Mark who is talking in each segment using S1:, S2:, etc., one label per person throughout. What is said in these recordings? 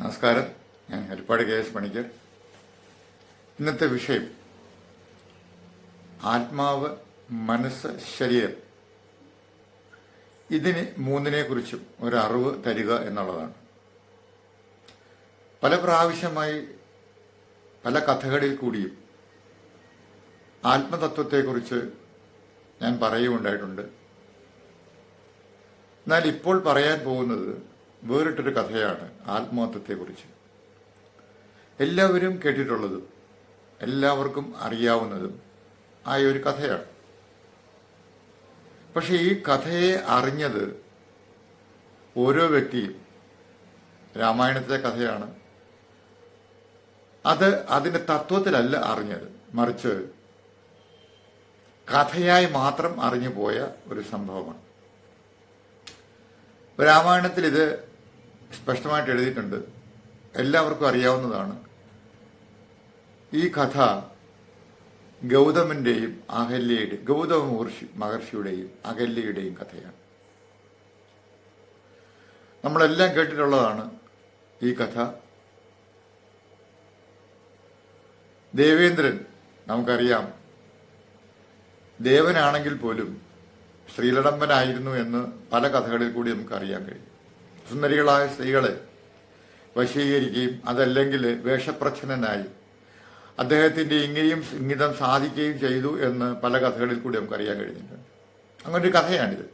S1: നമസ്കാരം. ഞാൻ Harippad K S Panicker. ഇന്നത്തെ വിഷയം ആത്മാവ് മനസ്സ് ശരീരം. ഇതിന് മൂന്നിനെ കുറിച്ചും ഒരു അറിവ് തരിക എന്നുള്ളതാണ്. പല പ്രാവശ്യമായി പല കഥകളിൽ കൂടിയും ആത്മതത്വത്തെക്കുറിച്ച് ഞാൻ പറയുകയുണ്ടായിട്ടുണ്ട്. എന്നാൽ ഇപ്പോൾ പറയാൻ പോകുന്നത് വേറിട്ടൊരു കഥയാണ് ആത്മഹത്യത്തെക്കുറിച്ച് എല്ലാവരും കേട്ടിട്ടുള്ളതും എല്ലാവർക്കും അറിയാവുന്നതും ആയ ഒരു കഥയാണ്. പക്ഷെ ഈ കഥയെ അറിഞ്ഞത് ഓരോ വ്യക്തിയും രാമായണത്തിലെ കഥയാണ്. അത് അതിന്റെ തത്വത്തിലല്ല അറിഞ്ഞത് മറിച്ച് കഥയായി മാത്രം അറിഞ്ഞു പോയ ഒരു സംഭവമാണ്. രാമായണത്തിൽ ഇത് സ്പഷ്ടമായിട്ട് എഴുതിയിട്ടുണ്ട്. എല്ലാവർക്കും അറിയാവുന്നതാണ്. ഈ കഥ ഗൗതമന്റെയും അഹല്യയുടെയും ഗൗതമ മഹർഷി മഹർഷിയുടെയും അഹല്യയുടെയും കഥയാണ്. നമ്മളെല്ലാം കേട്ടിട്ടുള്ളതാണ് ഈ കഥ. ദേവേന്ദ്രൻ നമുക്കറിയാം ദേവനാണെങ്കിൽ പോലും ശ്രീലടമ്പനായിരുന്നു എന്ന് പല കഥകളിൽ കൂടി നമുക്കറിയാൻ കഴിയും. സുന്ദരികളായ സ്ത്രീകളെ വശീകരിക്കുകയും അതല്ലെങ്കിൽ വേഷപ്രച്ഛന്നനായി അദ്ദേഹത്തിന്റെ ഇങ്ങനെയും ഇംഗിതം സാധിക്കുകയും ചെയ്തു എന്ന് പല കഥകളിൽ കൂടി നമുക്ക് അറിയാൻ കഴിഞ്ഞിട്ടുണ്ട്. അങ്ങനൊരു കഥയാണിത്.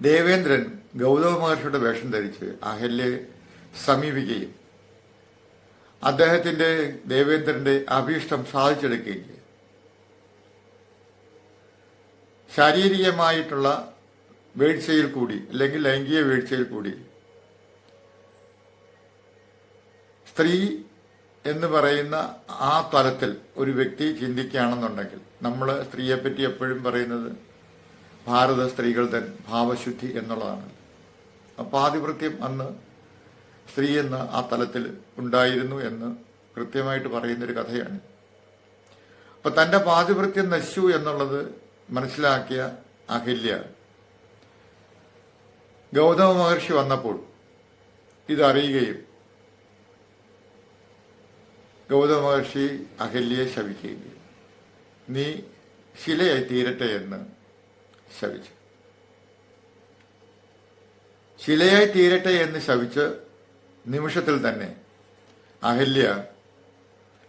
S1: ദേവേന്ദ്രൻ ഗൗതമ മഹർഷിയുടെ വേഷം ധരിച്ച് അഹല്യെ സമീപിക്കുകയും അദ്ദേഹത്തിന്റെ ദേവേന്ദ്രന്റെ അഭീഷ്ടം സാധിച്ചെടുക്കുകയും ശാരീരികമായിട്ടുള്ള വീഴ്ചയിൽ കൂടി അല്ലെങ്കിൽ ലൈംഗിക വീഴ്ചയിൽ കൂടി. സ്ത്രീ എന്ന് പറയുന്ന ആ തലത്തിൽ ഒരു വ്യക്തി ചിന്തിക്കുകയാണെന്നുണ്ടെങ്കിൽ നമ്മൾ സ്ത്രീയെപ്പറ്റി എപ്പോഴും പറയുന്നത് ഭാരത സ്ത്രീകൾ തൻ ഭാവശുദ്ധി എന്നുള്ളതാണ്. പാതിവൃത്യം അന്ന് സ്ത്രീ എന്ന ആ തലത്തിൽ ഉണ്ടായിരുന്നു എന്ന് കൃത്യമായിട്ട് പറയുന്നൊരു കഥയാണ്. അപ്പൊ തന്റെ പാതിവൃത്യം നശിച്ചു എന്നുള്ളത് മനസ്സിലാക്കിയ അഹില്യ ഗൗതമ മഹർഷി വന്നപ്പോൾ ഇതറിയുകയും ഗൗതമ മഹർഷി അഹല്യയെ ശപിക്കുകയും ചെയ്തു. നീ ശിലയായി തീരട്ടെ എന്ന് ശപിച്ചു ശിലയായി തീരട്ടെ എന്ന് ശവിച്ച് നിമിഷത്തിൽ തന്നെ അഹല്യ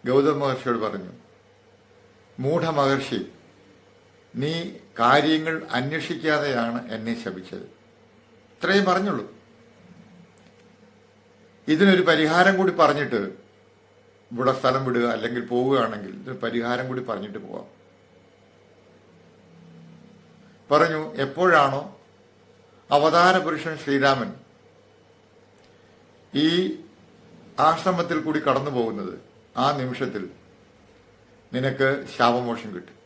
S1: ഗൗതമ മഹർഷിയോട് പറഞ്ഞു മൂഢ മഹർഷി നീ കാര്യങ്ങൾ അന്വേഷിക്കാതെയാണ് എന്നെ ശപിച്ചത് ഇത്രയും പറഞ്ഞുള്ളൂ. ഇതിനൊരു പരിഹാരം കൂടി പറഞ്ഞിട്ട് ഇവിടെ സ്ഥലം വിടുക അല്ലെങ്കിൽ പോവുകയാണെങ്കിൽ ഇതിന് പരിഹാരം കൂടി പറഞ്ഞിട്ട് പോവാം. പറഞ്ഞു എപ്പോഴാണോ അവതാര പുരുഷൻ ശ്രീരാമൻ ഈ ആശ്രമത്തിൽ കൂടി കടന്നു പോകുന്നത് ആ നിമിഷത്തിൽ നിനക്ക് ശാപമോഷം കിട്ടും.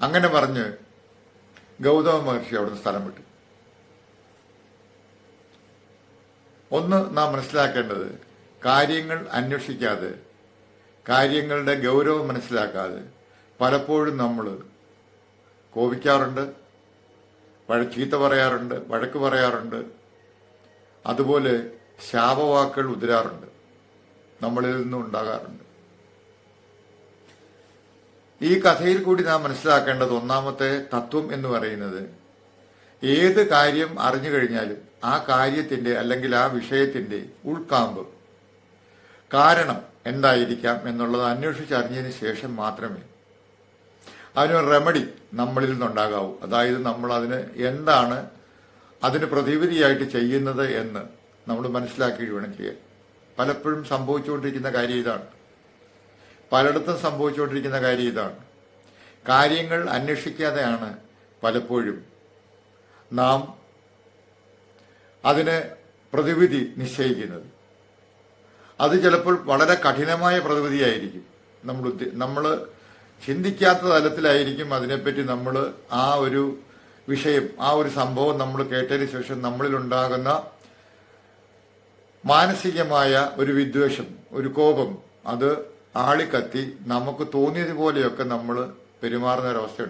S1: അങ്ങനെ പറഞ്ഞ് ഗൗതമ മഹർഷി അവിടുന്ന് സ്ഥലം വിട്ടു. ഒന്ന് നാം മനസ്സിലാക്കേണ്ടത് കാര്യങ്ങൾ അന്വേഷിക്കാതെ കാര്യങ്ങളുടെ ഗൗരവം മനസ്സിലാക്കാതെ പലപ്പോഴും നമ്മൾ കോപിക്കാറുണ്ട് ചീത്ത പറയാറുണ്ട് വഴക്ക് പറയാറുണ്ട് അതുപോലെ ശാപവാക്കുകൾ ഉതിരാറുണ്ട് നമ്മളിൽ നിന്നും ഉണ്ടാകാറുണ്ട്. ഈ കഥയിൽ കൂടി നാം മനസ്സിലാക്കേണ്ടത് ഒന്നാമത്തെ തത്വം എന്ന് പറയുന്നത് ഏത് കാര്യം അറിഞ്ഞു കഴിഞ്ഞാലും ആ കാര്യത്തിന്റെ അല്ലെങ്കിൽ ആ വിഷയത്തിന്റെ ഉൾക്കാമ്പ്. കാരണം എന്തായിരിക്കാം എന്നുള്ളത് അന്വേഷിച്ചറിഞ്ഞതിന് ശേഷം മാത്രമേ അതിനൊരു റെമഡി നമ്മളിൽ നിന്നുണ്ടാകാവൂ. അതായത് നമ്മൾ അതിന് എന്താണ് അതിന് പ്രതിവിധിയായിട്ട് ചെയ്യുന്നത് എന്ന് നമ്മൾ മനസ്സിലാക്കി വേണം ചെയ്യാൻ. പലപ്പോഴും സംഭവിച്ചുകൊണ്ടിരിക്കുന്ന കാര്യം ഇതാണ്. പലയിടത്തും സംഭവിച്ചുകൊണ്ടിരിക്കുന്ന കാര്യം ഇതാണ്. കാര്യങ്ങൾ അന്വേഷിക്കാതെയാണ് പലപ്പോഴും നാം അതിന് പ്രതിവിധി നിശ്ചയിക്കുന്നത്. അത് ചിലപ്പോൾ വളരെ കഠിനമായ പ്രതിവിധിയായിരിക്കും. നമ്മൾ നമ്മൾ ചിന്തിക്കാത്ത തലത്തിലായിരിക്കും അതിനെപ്പറ്റി നമ്മൾ ആ ഒരു വിഷയം ആ ഒരു സംഭവം നമ്മൾ കേട്ടതിന് ശേഷം നമ്മളിലുണ്ടാകുന്ന മാനസികമായ ഒരു വിദ്വേഷം ഒരു കോപം അത് ആളിക്കത്തി നമുക്ക് തോന്നിയതുപോലെയൊക്കെ നമ്മൾ പെരുമാറുന്ന ഒരവസ്ഥ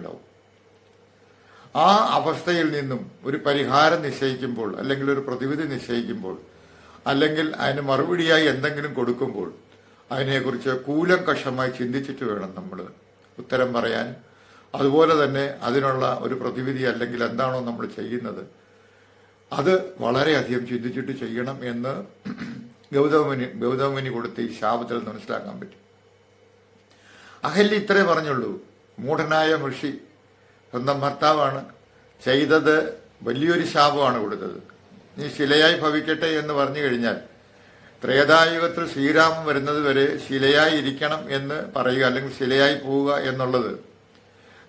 S1: ആ അവസ്ഥയിൽ നിന്നും ഒരു പരിഹാരം നിശ്ചയിക്കുമ്പോൾ അല്ലെങ്കിൽ ഒരു പ്രതിവിധി നിശ്ചയിക്കുമ്പോൾ അല്ലെങ്കിൽ അതിന് മറുപടിയായി എന്തെങ്കിലും കൊടുക്കുമ്പോൾ അതിനെക്കുറിച്ച് കൂലങ്കഷമായി ചിന്തിച്ചിട്ട് വേണം നമ്മൾ ഉത്തരം പറയാൻ. അതുപോലെ തന്നെ അതിനുള്ള ഒരു പ്രതിവിധി അല്ലെങ്കിൽ എന്താണോ നമ്മൾ ചെയ്യുന്നത് അത് വളരെയധികം ചിന്തിച്ചിട്ട് ചെയ്യണം എന്ന് ഗൗതമനി ഗൗതമനി കൊടുത്ത ഈ ശാപത്തിൽ മനസ്സിലാക്കാൻ പറ്റും. അഹല്യ ഇത്രേ പറഞ്ഞുള്ളൂ. മൂഢനായ ഋഷി സ്വന്തം ഭർത്താവാണ്. ചെയ്തത് വലിയൊരു ശാപമാണ് കൊടുത്തത്. നീ ശിലയായി ഭവിക്കട്ടെ എന്ന് പറഞ്ഞു കഴിഞ്ഞാൽ ത്രേതായുഗത്തിൽ ശ്രീരാമൻ വരുന്നത് വരെ ശിലയായി ഇരിക്കണം എന്ന് പറയുക അല്ലെങ്കിൽ ശിലയായി പോവുക എന്നുള്ളത്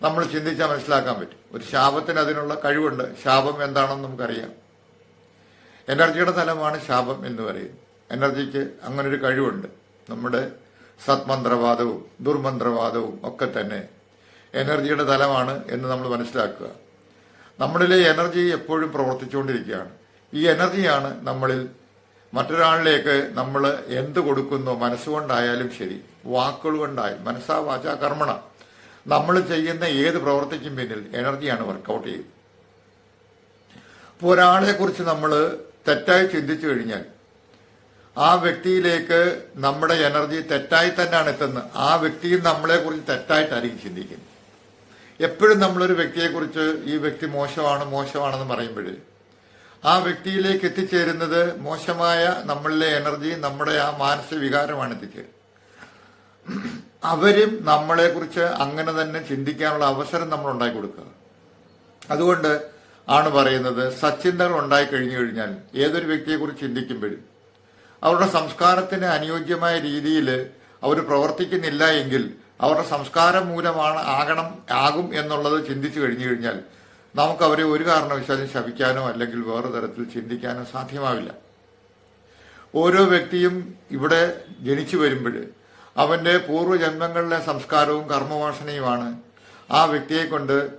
S1: നമ്മൾ ചിന്തിച്ചാൽ മനസ്സിലാക്കാൻ പറ്റും. ഒരു ശാപത്തിന് അതിനുള്ള കഴിവുണ്ട്. ശാപം എന്താണെന്ന് നമുക്കറിയാം. എനർജിയുടെ തലമാണ് ശാപം എന്ന് പറയുന്നത്. എനർജിക്ക് അങ്ങനൊരു കഴിവുണ്ട്. നമ്മുടെ സത്മന്ത്രവാദവും ദുർമന്ത്രവാദവും ഒക്കെ തന്നെ എനർജിയുടെ തലമാണ് എന്ന് നമ്മൾ മനസ്സിലാക്കുക. നമ്മളിലെ എനർജി എപ്പോഴും പ്രവർത്തിച്ചുകൊണ്ടിരിക്കുകയാണ്. ഈ എനർജിയാണ് നമ്മളിൽ മറ്റൊരാളിലേക്ക് നമ്മൾ എന്ത് കൊടുക്കുന്നോ മനസ്സുകൊണ്ടായാലും ശരി വാക്കുകൾ കൊണ്ടായാലും മനസ്സാ വാച കർമ്മണ. നമ്മൾ ചെയ്യുന്ന ഏത് പ്രവർത്തിക്കും പിന്നിൽ എനർജിയാണ് വർക്കൗട്ട് ചെയ്യുന്നത്. ഇപ്പോൾ ഒരാളെ കുറിച്ച് നമ്മൾ തെറ്റായി ചിന്തിച്ചു കഴിഞ്ഞാൽ ആ വ്യക്തിയിലേക്ക് നമ്മുടെ എനർജി തെറ്റായി തന്നെയാണ് എത്തുന്നത്. ആ വ്യക്തിയും നമ്മളെ കുറിച്ച് തെറ്റായിട്ടായിരിക്കും ചിന്തിക്കുന്നത്. എപ്പോഴും നമ്മളൊരു വ്യക്തിയെക്കുറിച്ച് ഈ വ്യക്തി മോശമാണ് മോശമാണെന്ന് പറയുമ്പോൾ ആ വ്യക്തിയിലേക്ക് എത്തിച്ചേരുന്നത് മോശമായ നമ്മളിലെ എനർജി നമ്മുടെ ആ മാനസിക വികാരമാണ് എത്തിച്ചേരുന്നത്. അവരും നമ്മളെക്കുറിച്ച് അങ്ങനെ തന്നെ ചിന്തിക്കാനുള്ള അവസരം നമ്മൾ ഉണ്ടാക്കി കൊടുക്കുക. അതുകൊണ്ട് ആണ് പറയുന്നത് സച്ചിന്തകൾ ഉണ്ടായി കഴിഞ്ഞു കഴിഞ്ഞാൽ ഏതൊരു വ്യക്തിയെക്കുറിച്ച് ചിന്തിക്കുമ്പോഴും അവരുടെ സംസ്കാരത്തിന് അനുയോജ്യമായ രീതിയിൽ അവർ പ്രവർത്തിക്കുന്നില്ല എങ്കിൽ അവരുടെ സംസ്കാരം മൂലമാണ് ആകണം ആകും എന്നുള്ളത് ചിന്തിച്ചു കഴിഞ്ഞു കഴിഞ്ഞാൽ നമുക്ക് അവരെ ഒരു കാരണവശാലും ശപിക്കാനോ അല്ലെങ്കിൽ വേറെ തരത്തിൽ ചിന്തിക്കാനോ സാധ്യമാവില്ല. ഓരോ വ്യക്തിയും ഇവിടെ ജനിച്ചു വരുമ്പോൾ അവന്റെ പൂർവജന്മങ്ങളിലെ സംസ്കാരവും കർമ്മവാസനയുമാണ് ആ വ്യക്തിയെ കൊണ്ട്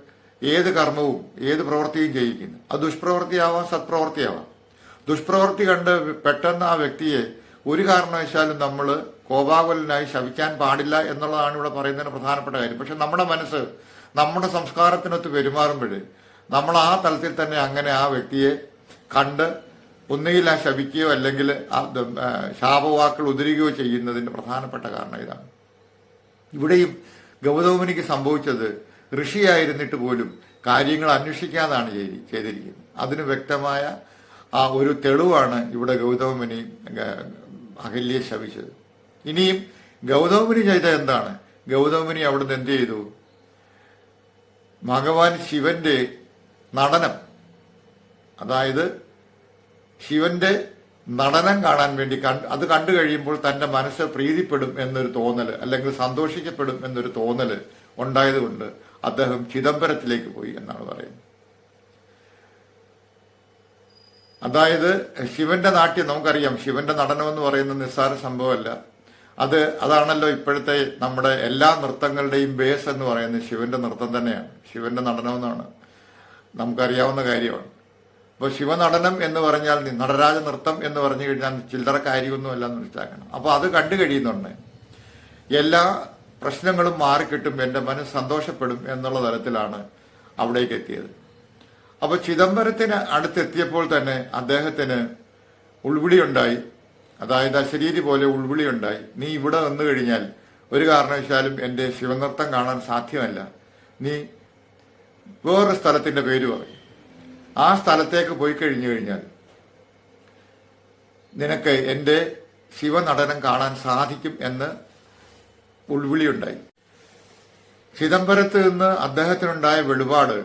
S1: ഏത് കർമ്മവും ഏത് പ്രവൃത്തിയും ചെയ്യിക്കുന്നു അത് ദുഷ്പ്രവൃത്തിയാവാം സത്പ്രവൃത്തിയാവാം. ദുഷ്പ്രവൃത്തി കണ്ട് പെട്ടെന്ന് ആ വ്യക്തിയെ ഒരു കാരണവശാലും നമ്മൾ കോപാകുലനായി ശവിക്കാൻ പാടില്ല എന്നുള്ളതാണ് ഇവിടെ പറയുന്നതിന് പ്രധാനപ്പെട്ട കാര്യം. പക്ഷെ നമ്മുടെ മനസ്സ് നമ്മുടെ സംസ്കാരത്തിനൊത്ത് പെരുമാറുമ്പോൾ നമ്മൾ ആ തലത്തിൽ തന്നെ അങ്ങനെ ആ വ്യക്തിയെ കണ്ട് ഒന്നുകിൽ ആ ശപിക്കുകയോ അല്ലെങ്കിൽ ആ ശാപവാക്കൾ ഉതിരുകയോ ചെയ്യുന്നതിന്റെ പ്രധാനപ്പെട്ട കാരണം ഇതാണ്. ഇവിടെയും ഗൗതമുനിക്ക് സംഭവിച്ചത് ഋഷിയായിരുന്നിട്ട് പോലും കാര്യങ്ങൾ അന്വേഷിക്കാതാണ് ചെയ്തി- ചെയ്തിരിക്കുന്നത്. അതിന് വ്യക്തമായ ആ ഒരു തെളിവാണ് ഇവിടെ ഗൗതമുനി അഹല്യെ ശപിച്ചത് ഇനിയും ഗൗതമുനി ചെയ്ത എന്താണ്? ഗൗതമുനി അവിടുന്ന് എന്ത് ചെയ്തു? ഭഗവാൻ ശിവന്റെ നടനം അതായത് ശിവന്റെ നടനം കാണാൻ വേണ്ടി കണ്ട് അത് കണ്ടു കഴിയുമ്പോൾ തന്റെ മനസ്സ് പ്രീതിപ്പെടും എന്നൊരു തോന്നൽ അല്ലെങ്കിൽ സന്തോഷിക്കപ്പെടും എന്നൊരു തോന്നൽ ഉണ്ടായതുകൊണ്ട് അദ്ദേഹം ചിദംബരത്തിലേക്ക് പോയി എന്നാണ് പറയുന്നത്. അതായത് ശിവന്റെ നാട്യം നമുക്കറിയാം ശിവന്റെ നടനം എന്ന് പറയുന്നത് നിസ്സാര സംഭവമല്ല. അത് അതാണല്ലോ ഇപ്പോഴത്തെ നമ്മുടെ എല്ലാ നൃത്തങ്ങളുടെയും ബേസ് എന്ന് പറയുന്നത് ശിവന്റെ നൃത്തം തന്നെയാണ്. ശിവന്റെ നടനമെന്നാണ് നമുക്കറിയാവുന്ന കാര്യമാണ്. അപ്പോൾ ശിവനടനം എന്ന് പറഞ്ഞാൽ നടരാജ നൃത്തം എന്ന് പറഞ്ഞു കഴിഞ്ഞാൽ ചില്ലറ കാര്യമൊന്നുമല്ല എന്ന് മനസ്സിലാക്കണം. അപ്പോൾ അത് കണ്ടു കഴിയുന്നുണ്ട്. എല്ലാ പ്രശ്നങ്ങളും മാറിക്കിട്ടും എന്റെ മനസ്സ് സന്തോഷപ്പെടും എന്നുള്ള തരത്തിലാണ് അവിടേക്ക് എത്തിയത്. അപ്പോൾ ചിദംബരത്തിന് അടുത്തെത്തിയപ്പോൾ തന്നെ അദ്ദേഹത്തിന് ഉൾവിളിയുണ്ടായി അതായത് അശരീരി പോലെ ഉൾവിളിയുണ്ടായി നീ ഇവിടെ വന്നു കഴിഞ്ഞാൽ ഒരു കാരണവശാലും എന്റെ ശിവനൃത്തം കാണാൻ സാധ്യമല്ല. നീ വേറൊരു സ്ഥലത്തിന്റെ പേര് പറയും. ആ സ്ഥലത്തേക്ക് പോയി കഴിഞ്ഞു കഴിഞ്ഞാൽ നിനക്ക് എന്റെ ശിവനടനം കാണാൻ സാധിക്കും എന്ന് ഉൾവിളിയുണ്ടായി ചിദംബരത്ത് നിന്ന് അദ്ദേഹത്തിനുണ്ടായ വെളിപാട്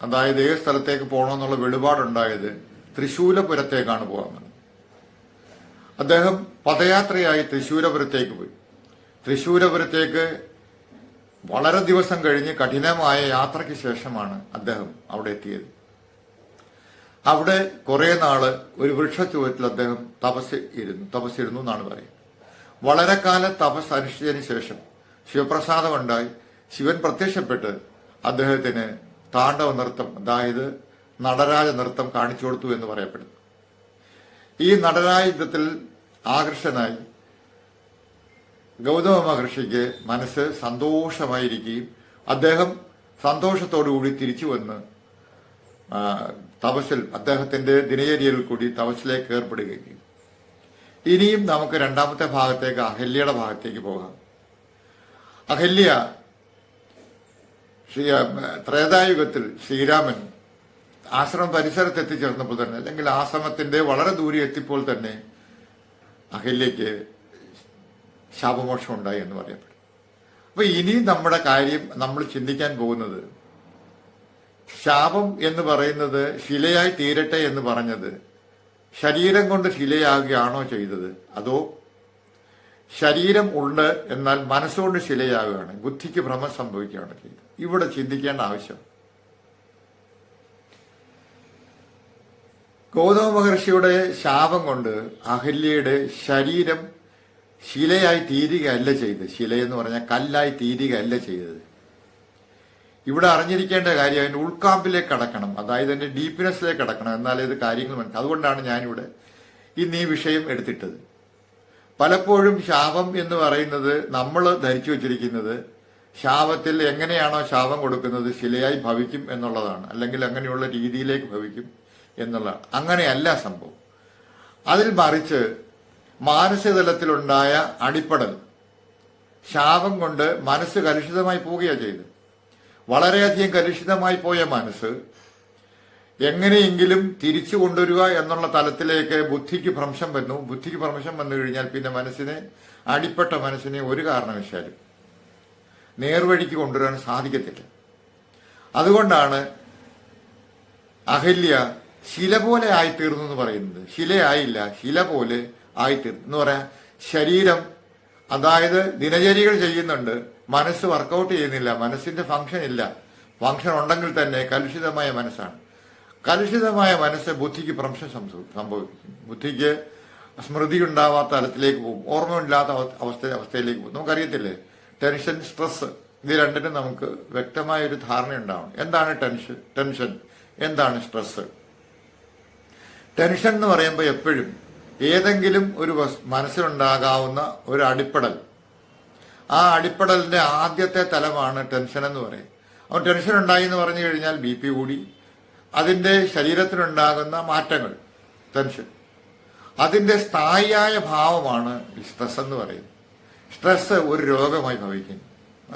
S1: അതായത് ഏത് സ്ഥലത്തേക്ക് പോകണമെന്നുള്ള വെളിപാടുണ്ടായത് തൃശൂലപുരത്തേക്കാണ് പോകാൻ അദ്ദേഹം പദയാത്രയായി തൃശൂരപുരത്തേക്ക് പോയി. തൃശൂരപുരത്തേക്ക് വളരെ ദിവസം കഴിഞ്ഞ് കഠിനമായ യാത്രയ്ക്ക് ശേഷമാണ് അദ്ദേഹം അവിടെ എത്തിയത്. അവിടെ കുറെ നാൾ ഒരു വൃക്ഷച്ചുവറ്റിൽ അദ്ദേഹം തപസ് ഇരുന്നു തപസ്സിരുന്നു എന്നാണ് പറയുന്നത്. വളരെ കാലം തപസ് അനുഷ്ഠിച്ചതിന് ശേഷം ശിവപ്രസാദമുണ്ടായി ശിവൻ പ്രത്യക്ഷപ്പെട്ട് അദ്ദേഹത്തിന് താണ്ഡവ നൃത്തം അതായത് നടരാജ നൃത്തം കാണിച്ചു കൊടുത്തു എന്ന് പറയപ്പെടുന്നു. ഈ നടനായുദ്ധത്തിൽ ആകർഷനായി ഗൗതമ മഹർഷിക്ക് മനസ്സ് സന്തോഷമായിരിക്കുകയും അദ്ദേഹം സന്തോഷത്തോടുകൂടി തിരിച്ചു വന്ന് തപസ്സിൽ അദ്ദേഹത്തിന്റെ ദിനചര്യയിൽ കൂടി തപസ്സിലേക്ക് ഏർപ്പെടുകയും. ഇനിയും നമുക്ക് രണ്ടാമത്തെ ഭാഗത്തേക്ക് അഹല്യയുടെ ഭാഗത്തേക്ക് പോകാം. അഹല്യ ശ്രീ ത്രേതായുഗത്തിൽ ശ്രീരാമൻ ആശ്രമം പരിസരത്ത് എത്തിച്ചേർന്നപ്പോൾ തന്നെ അല്ലെങ്കിൽ ആശ്രമത്തിന്റെ വളരെ ദൂരെ എത്തിയപ്പോൾ തന്നെ അഹല്യയ്ക്ക് ശാപമോക്ഷം ഉണ്ടായി എന്ന് പറയപ്പെടും. അപ്പൊ ഇനിയും നമ്മുടെ കാര്യം നമ്മൾ ചിന്തിക്കാൻ പോകുന്നത് ശാപം എന്ന് പറയുന്നത് ശിലയായി തീരട്ടെ എന്ന് പറഞ്ഞത് ശരീരം കൊണ്ട് ശിലയാകുകയാണോ ചെയ്തത്? അതോ ശരീരം ഉണ്ട് എന്നാൽ മനസ്സുകൊണ്ട് ശിലയാകുകയാണ് ബുദ്ധിക്ക് ഭ്രമം സംഭവിക്കുകയാണ് ചെയ്തത്? ഇവിടെ ചിന്തിക്കേണ്ട ആവശ്യം ഗൗതമ മഹർഷിയുടെ ശാപം കൊണ്ട് അഹല്യയുടെ ശരീരം ശിലയായി തീരുകയല്ല ചെയ്തത്. ശിലയെന്ന് പറഞ്ഞാൽ കല്ലായി തീരുകയല്ല ചെയ്തത്. ഇവിടെ അറിഞ്ഞിരിക്കേണ്ട കാര്യം അതിന്റെ ഉൾക്കാമ്പിലേക്ക് കടക്കണം. അതായത് അതിന്റെ ഡീപ്നെസ്സിലേക്ക് കടക്കണം. എന്നാലേ ഇത് കാര്യങ്ങൾ മനസ്സിലാക്കും അതുകൊണ്ടാണ് ഞാനിവിടെ ഇന്ന് ഈ വിഷയം എടുത്തിട്ടത്. പലപ്പോഴും ശാപം എന്ന് പറയുന്നത് നമ്മൾ ധരിച്ചു വച്ചിരിക്കുന്നത് ശാപത്തിൽ എങ്ങനെയാണോ ശാപം കൊടുക്കുന്നത് ശിലയായി ഭവിക്കും എന്നുള്ളതാണ്. അല്ലെങ്കിൽ അങ്ങനെയുള്ള രീതിയിലേക്ക് ഭവിക്കും. എന്നുള്ളതാണ് അങ്ങനെയല്ല സംഭവം. അതിൽ മറിച്ച് മാനസികതലത്തിലുണ്ടായ അടിപ്പടൽ ശാപം കൊണ്ട് മനസ്സ് കലുഷിതമായി പോവുകയാണ് ചെയ്തത്. വളരെയധികം കലുഷിതമായി പോയ മനസ്സ് എങ്ങനെയെങ്കിലും തിരിച്ചു കൊണ്ടുവരിക എന്നുള്ള തലത്തിലേക്ക് ബുദ്ധിക്ക് ഭ്രംശം വന്നു. ബുദ്ധിക്ക് ഭ്രംശം വന്നു കഴിഞ്ഞാൽ പിന്നെ മനസ്സിനെ അടിപ്പെട്ട മനസ്സിനെ ഒരു കാരണവശാലും നേർവഴിക്ക് കൊണ്ടുവരാൻ സാധിക്കത്തില്ല. അതുകൊണ്ടാണ് അഹല്യ ശില പോലെ ആയിത്തീർന്നു എന്ന് പറയുന്നത്. ശിലയായില്ല ശില പോലെ ആയിത്തീർന്നു. എന്ന് പറയാൻ ശരീരം അതായത് ദിനചര്യകൾ ചെയ്യുന്നുണ്ട്. മനസ്സ് വർക്കൗട്ട് ചെയ്യുന്നില്ല മനസ്സിന്റെ ഫംഗ്ഷൻ ഇല്ല. ഫംഗ്ഷൻ ഉണ്ടെങ്കിൽ തന്നെ കലുഷിതമായ മനസ്സാണ്. കലുഷിതമായ മനസ്സ് ബുദ്ധിക്ക് ഭ്രംശം സംഭവ- സംഭവിക്കും ബുദ്ധിക്ക് സ്മൃതി ഉണ്ടാവാത്ത തലത്തിലേക്ക് പോകും. ഓർമ്മയില്ലാത്ത അവ- അവസ്ഥ അവസ്ഥയിലേക്ക് പോകും. നമുക്കറിയത്തില്ലേ? ടെൻഷൻ സ്ട്രെസ് ഇത് രണ്ടിനും നമുക്ക് വ്യക്തമായ ഒരു ധാരണ ഉണ്ടാവണം എന്താണ് ടെൻഷൻ ടെൻഷൻ എന്താണ് സ്ട്രെസ് ടെൻഷൻ എന്ന് പറയുമ്പോൾ എപ്പോഴും ഏതെങ്കിലും ഒരു മനസ്സിലുണ്ടാകാവുന്ന ഒരു അടിപ്പടൽ. ആ അടിപ്പടലിന്റെ ആദ്യത്തെ തലമാണ് ടെൻഷൻ എന്ന് പറയും അപ്പോൾ ടെൻഷൻ ഉണ്ടായി എന്ന് പറഞ്ഞു കഴിഞ്ഞാൽ ബി പി കൂടി അതിന്റെ ശരീരത്തിനുണ്ടാകുന്ന മാറ്റങ്ങൾ ടെൻഷൻ. അതിന്റെ സ്ഥായിയായ ഭാവമാണ് സ്ട്രെസ് എന്ന് പറയുന്നത്. സ്ട്രെസ് ഒരു രോഗമായി ഭവിക്കുന്നു.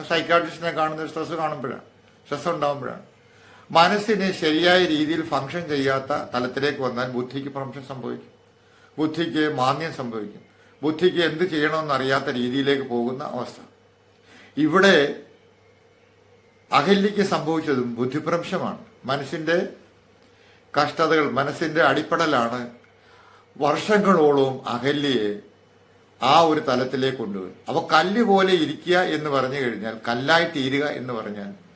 S1: സൈക്കാട്രിസ്റ്റിനെ കാണുന്ന സ്ട്രെസ് കാണുമ്പോഴാണ്. സ്ട്രെസ് ഉണ്ടാകുമ്പോഴാണ് മനസ്സിന് ശരിയായ രീതിയിൽ ഫംഗ്ഷൻ ചെയ്യാത്ത തലത്തിലേക്ക് വന്നാൽ ബുദ്ധിക്ക് ഫംഗ്ഷൻ സംഭവിക്കും. ബുദ്ധിക്ക് മാന്യം സംഭവിക്കും. ബുദ്ധിക്ക് എന്ത് ചെയ്യണമെന്ന് അറിയാത്ത രീതിയിലേക്ക് പോകുന്ന അവസ്ഥ. ഇവിടെ അഹല്യയ്ക്ക് സംഭവിച്ചതും ബുദ്ധിഭ്രംശമാണ്. മനസ്സിന്റെ കഷ്ടതകൾ മനസ്സിന്റെ അടിപ്പടലാണ് വർഷങ്ങളോളവും അഹല്യയെ ആ ഒരു തലത്തിലേക്ക് കൊണ്ടുപോയി. അപ്പൊ കല്ല് പോലെ ഇരിക്കുക എന്ന് പറഞ്ഞു കഴിഞ്ഞാൽ കല്ലായി തീരുക എന്ന് പറഞ്ഞാൽ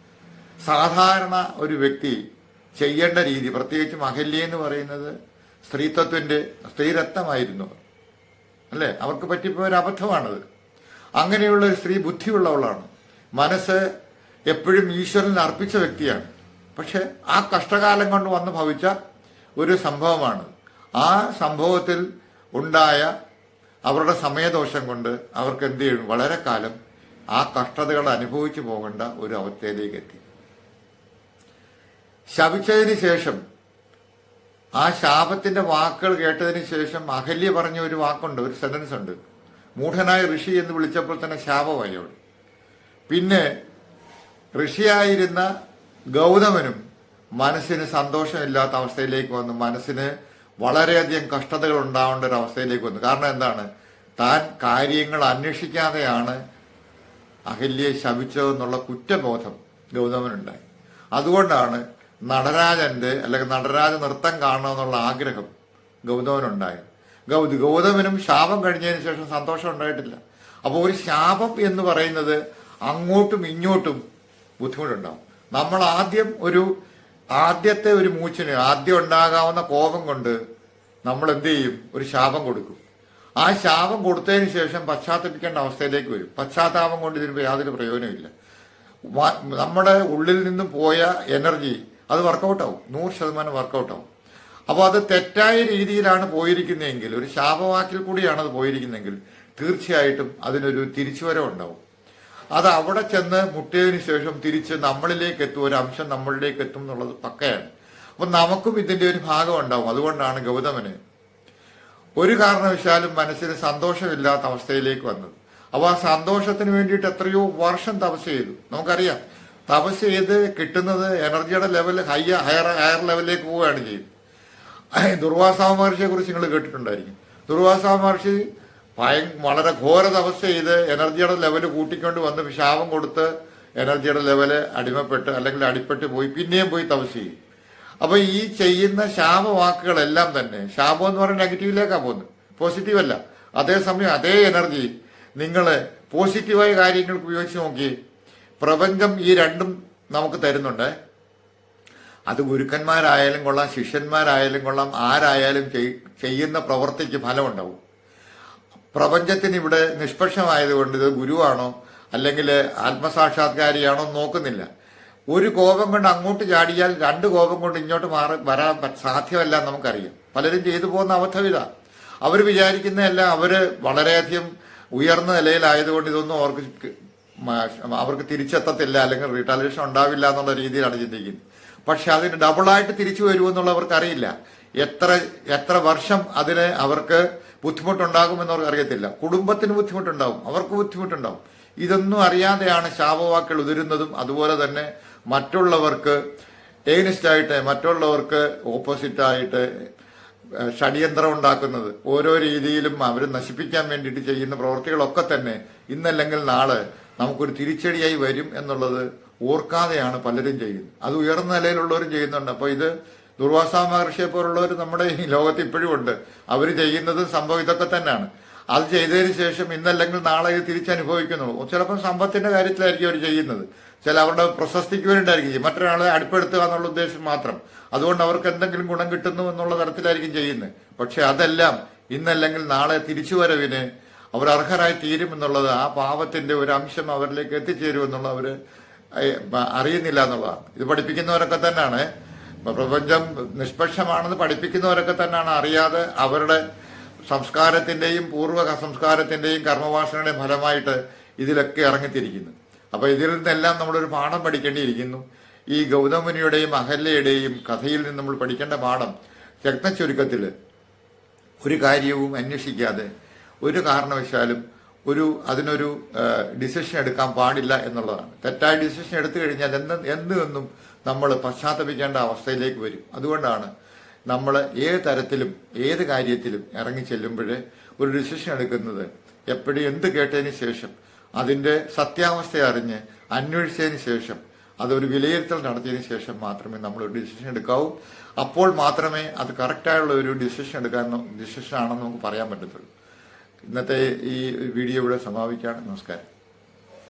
S1: സാധാരണ ഒരു വ്യക്തി ചെയ്യേണ്ട രീതി പ്രത്യേകിച്ചും അഹല്യ എന്ന് പറയുന്നത് സ്ത്രീത്വത്തിന്റെ സ്ത്രീരത്നമായിരുന്നു അല്ലേ? അവർക്ക് പറ്റിപ്പോയ ഒരു അബദ്ധമാണത്. അങ്ങനെയുള്ള ഒരു സ്ത്രീ ബുദ്ധിയുള്ളവളാണ്. മനസ്സ് എപ്പോഴും ഈശ്വരന് അർപ്പിച്ച വ്യക്തിയാണ്. പക്ഷെ ആ കഷ്ടകാലം കൊണ്ട് വന്ന് ഭവിച്ച ഒരു സംഭവമാണ്. ആ സംഭവത്തിൽ ഉണ്ടായ അവരുടെ സമയദോഷം കൊണ്ട് അവർക്ക് എന്ത് ചെയ്യും വളരെ കാലം ആ കഷ്ടതകൾ അനുഭവിച്ചു പോകേണ്ട ഒരു അവസ്ഥയിലേക്ക് എത്തി. ശപിച്ചതിന് ശേഷം ആ ശാപത്തിന്റെ വാക്കുകൾ കേട്ടതിന് ശേഷം അഹല്യ പറഞ്ഞ ഒരു വാക്കുണ്ട് ഒരു സെന്റൻസ് ഉണ്ട്. മൂഢനായ ഋഷി എന്ന് വിളിച്ചപ്പോൾ തന്നെ ശാപമായി അവിടെ. പിന്നെ ഋഷിയായിരുന്ന ഗൗതമനും മനസ്സിന് സന്തോഷമില്ലാത്ത അവസ്ഥയിലേക്ക് വന്നു. മനസ്സിന് വളരെയധികം കഷ്ടതകൾ ഉണ്ടാവേണ്ട ഒരു അവസ്ഥയിലേക്ക് വന്നു. കാരണം എന്താണ്? താൻ കാര്യങ്ങൾ അന്വേഷിക്കാതെയാണ് അഹല്യെ ശപിച്ചതെന്നുള്ള കുറ്റബോധം ഗൗതമനുണ്ടായി. അതുകൊണ്ടാണ് നടരാജന്റെ അല്ലെങ്കിൽ നടരാജ നൃത്തം കാണണമെന്നുള്ള ആഗ്രഹം ഗൗതമനുണ്ടായി ഗൗതി ഗൗതമനും ശാപം കഴിഞ്ഞതിന് ശേഷം സന്തോഷം ഉണ്ടായിട്ടില്ല. അപ്പോൾ ഒരു ശാപം എന്ന് പറയുന്നത് അങ്ങോട്ടും ഇങ്ങോട്ടും ബുദ്ധിമുട്ടുണ്ടാവും. നമ്മൾ ആദ്യം ഒരു ആദ്യത്തെ ഒരു മൂച്ചിന് ആദ്യം ഉണ്ടാകാവുന്ന കോപം കൊണ്ട് നമ്മൾ എന്ത് ചെയ്യും? ഒരു ശാപം കൊടുക്കും. ആ ശാപം കൊടുത്തതിന് ശേഷം പശ്ചാത്തപിക്കേണ്ട അവസ്ഥയിലേക്ക് വരും. പശ്ചാത്താപം കൊണ്ട് ഇതിന് യാതൊരു പ്രയോജനമില്ല നമ്മുടെ ഉള്ളിൽ നിന്നും പോയ എനർജി അത് വർക്കൗട്ടാവും. നൂറ് ശതമാനം വർക്കൗട്ടാവും. അപ്പോൾ അത് തെറ്റായ രീതിയിലാണ് പോയിരിക്കുന്നതെങ്കിൽ ഒരു ശാപവാക്കിൽ കൂടിയാണ് അത് പോയിരിക്കുന്നതെങ്കിൽ തീർച്ചയായിട്ടും അതിനൊരു തിരിച്ചുവരവ് ഉണ്ടാവും. അത് അവിടെ ചെന്ന് മുട്ടിയതിനു ശേഷം തിരിച്ച് നമ്മളിലേക്ക് എത്തും ഒരു അംശം നമ്മളിലേക്ക് എത്തും എന്നുള്ളത് പക്കയാണ്. അപ്പം നമുക്കും ഇതിന്റെ ഒരു ഭാഗം ഉണ്ടാവും. അതുകൊണ്ടാണ് ഗൗതമന് ഒരു കാരണവശാലും മനസ്സിന് സന്തോഷമില്ലാത്ത അവസ്ഥയിലേക്ക് വന്നത്. അപ്പോൾ ആ സന്തോഷത്തിന് വേണ്ടിയിട്ട് എത്രയോ വർഷം തപസ് ചെയ്തു. നമുക്കറിയാം. തപസ് ചെയ്ത് കിട്ടുന്നത് എനർജിയുടെ ലെവൽ ഹൈ ഹയർ ഹയർ ലെവലിലേക്ക് പോവുകയാണ് ചെയ്യുന്നത് ദുർവാസാ മഹർഷിയെ കുറിച്ച് നിങ്ങൾ കേട്ടിട്ടുണ്ടായിരിക്കും. ദുർവാസാ മഹർഷി ഭയ വളരെ ഘോര തപസ് ചെയ്ത് എനർജിയുടെ ലെവൽ കൂട്ടിക്കൊണ്ട് വന്ന് ശാപം കൊടുത്ത് എനർജിയുടെ ലെവൽ അടിമപ്പെട്ട് അല്ലെങ്കിൽ അടിപ്പെട്ട് പോയി പിന്നെയും പോയി തപസ് ചെയ്യും. അപ്പൊ ഈ ചെയ്യുന്ന ശാപവാക്കുകളെല്ലാം തന്നെ ശാപം എന്ന് പറയുന്നത് നെഗറ്റീവിലേക്കാണ് പോകുന്നത്. പോസിറ്റീവ് അല്ല. അതേസമയം അതേ എനർജി നിങ്ങൾ പോസിറ്റീവായ കാര്യങ്ങൾക്ക് ഉപയോഗിച്ച് നോക്കി പ്രപഞ്ചം ഈ രണ്ടും നമുക്ക് തരുന്നുണ്ട്. അത് ഗുരുക്കന്മാരായാലും കൊള്ളാം ശിഷ്യന്മാരായാലും കൊള്ളാം ആരായാലും ചെയ്- ചെയ്യുന്ന പ്രവൃത്തിക്ക് ഫലമുണ്ടാവും. പ്രപഞ്ചത്തിന് ഇവിടെ നിഷ്പക്ഷമായതുകൊണ്ട് ഇത് ഗുരുവാണോ അല്ലെങ്കിൽ ആത്മസാക്ഷാത്കാരിയാണോ നോക്കുന്നില്ല. ഒരു കോപം കൊണ്ട് അങ്ങോട്ട് ചാടിയാൽ രണ്ട് കോപം കൊണ്ട് ഇങ്ങോട്ട് മാറി വരാൻ സാധ്യമല്ല നമുക്കറിയാം. പലരും ചെയ്തു പോകുന്ന അവധവിത അവർ വിചാരിക്കുന്നതല്ല അവർ വളരെയധികം ഉയർന്ന നിലയിലായതുകൊണ്ട് ഇതൊന്നും അവർക്ക് അവർക്ക് തിരിച്ചെത്തത്തില്ല അല്ലെങ്കിൽ റിട്ടാലിയേഷൻ ഉണ്ടാവില്ല എന്നുള്ള രീതിയിലാണ് ചിന്തിക്കുന്നത്. പക്ഷെ അതിന് ഡബിളായിട്ട് തിരിച്ചു വരുമെന്നുള്ളവർക്ക് അറിയില്ല. എത്ര എത്ര വർഷം അതിന് അവർക്ക് ബുദ്ധിമുട്ടുണ്ടാകുമെന്നവർക്ക് അറിയത്തില്ല. കുടുംബത്തിന് ബുദ്ധിമുട്ടുണ്ടാവും. അവർക്ക് ബുദ്ധിമുട്ടുണ്ടാവും. ഇതൊന്നും അറിയാതെയാണ് ശാപവാക്കൾ ഉതിരുന്നതും അതുപോലെ തന്നെ മറ്റുള്ളവർക്ക് എഗനിസ്റ്റ് ആയിട്ട് മറ്റുള്ളവർക്ക് ഓപ്പോസിറ്റ് ആയിട്ട് ഏഹ് ഷഡ്യന്ത്രം ഉണ്ടാക്കുന്നത്. ഓരോ രീതിയിലും അവർ നശിപ്പിക്കാൻ വേണ്ടിയിട്ട് ചെയ്യുന്ന പ്രവൃത്തികളൊക്കെ തന്നെ ഇന്നല്ലെങ്കിൽ നാളെ നമുക്കൊരു തിരിച്ചടിയായി വരും എന്നുള്ളത് ഓർക്കാതെയാണ് പലരും ചെയ്യുന്നത്. അത് ഉയർന്ന നിലയിലുള്ളവരും ചെയ്യുന്നുണ്ട്. അപ്പോൾ ഇത് ദുർവാസാ മഹർഷിയെ പോലുള്ളവർ നമ്മുടെ ഈ ലോകത്ത് ഇപ്പോഴും ഉണ്ട്. അവർ ചെയ്യുന്നത് സംഭവം ഇതൊക്കെ തന്നെയാണ്. അത് ചെയ്തതിന് ശേഷം ഇന്നല്ലെങ്കിൽ നാളെ ഇത് തിരിച്ചനുഭവിക്കുന്നുള്ളൂ. ചിലപ്പോൾ സമ്പത്തിന്റെ കാര്യത്തിലായിരിക്കും അവർ ചെയ്യുന്നത്. ചില അവരുടെ പ്രശസ്തിക്ക് വേണ്ടിയിട്ടായിരിക്കും മറ്റൊരാളെ അടുപ്പെടുത്തുക എന്നുള്ള ഉദ്ദേശം മാത്രം. അതുകൊണ്ട് അവർക്ക് എന്തെങ്കിലും ഗുണം കിട്ടുന്നു എന്നുള്ള തരത്തിലായിരിക്കും ചെയ്യുന്നത്. പക്ഷെ അതെല്ലാം ഇന്നല്ലെങ്കിൽ നാളെ തിരിച്ചുവരവിന് അവർ അർഹരായി തീരുമെന്നുള്ളത് ആ പാപത്തിന്റെ ഒരു അംശം അവരിലേക്ക് എത്തിച്ചേരുമെന്നുള്ള അയ- അറിയുന്നില്ല എന്നുള്ളതാണ്. ഇത് പഠിപ്പിക്കുന്നവരൊക്കെ തന്നെയാണ് പ്രപഞ്ചം നിഷ്പക്ഷമാണെന്ന് പഠിപ്പിക്കുന്നവരൊക്കെ തന്നെയാണ് അറിയാതെ അവരുടെ സംസ്കാരത്തിന്റെയും പൂർവ സംസ്കാരത്തിന്റെയും കർമ്മവാസനയുടെയും ഫലമായിട്ട് ഇതിലൊക്കെ ഇറങ്ങിത്തിരിക്കുന്നു. അപ്പൊ ഇതിൽ നിന്നെല്ലാം നമ്മളൊരു പാഠം പഠിക്കേണ്ടിയിരിക്കുന്നു. ഈ ഗൗതമുനിയുടെയും അഹല്യയുടെയും കഥയിൽ നിന്ന് നമ്മൾ പഠിക്കേണ്ട പാഠം രത്നച്ചുരുക്കത്തിൽ ഒരു കാര്യവും അന്വേഷിക്കാതെ ഒരു കാരണവശാലും ഒരു അതിനൊരു ഡിസിഷൻ എടുക്കാൻ പാടില്ല എന്നുള്ളതാണ്. തെറ്റായ ഡിസിഷൻ എടുത്തു കഴിഞ്ഞാൽ എന്ന് എന്നും നമ്മൾ പശ്ചാത്തപിക്കേണ്ട അവസ്ഥയിലേക്ക് വരും. അതുകൊണ്ടാണ് നമ്മൾ ഏത് തരത്തിലും ഏത് കാര്യത്തിലും ഇറങ്ങി ചെല്ലുമ്പോൾ ഒരു ഡിസിഷൻ എടുക്കുന്നത് എപ്പോഴും എന്ത് കേട്ടതിന് ശേഷം അതിന്റെ സത്യാവസ്ഥ അറിഞ്ഞ് അന്വേഷിച്ചതിന് ശേഷം അതൊരു വിലയിരുത്തൽ നടത്തിയതിന് ശേഷം മാത്രമേ നമ്മൾ ഒരു ഡിസിഷൻ എടുക്കാവൂ. അപ്പോൾ മാത്രമേ അത് കറക്റ്റായുള്ള ഒരു ഡിസിഷൻ എടുക്കാൻ ഡിസിഷൻ ആണെന്ന് നമുക്ക് പറയാൻ പറ്റത്തുള്ളൂ. ഇന്നത്തെ ഈ വീഡിയോ ഇവിടെ സമാപിക്കുകയാണ് നമസ്കാരം.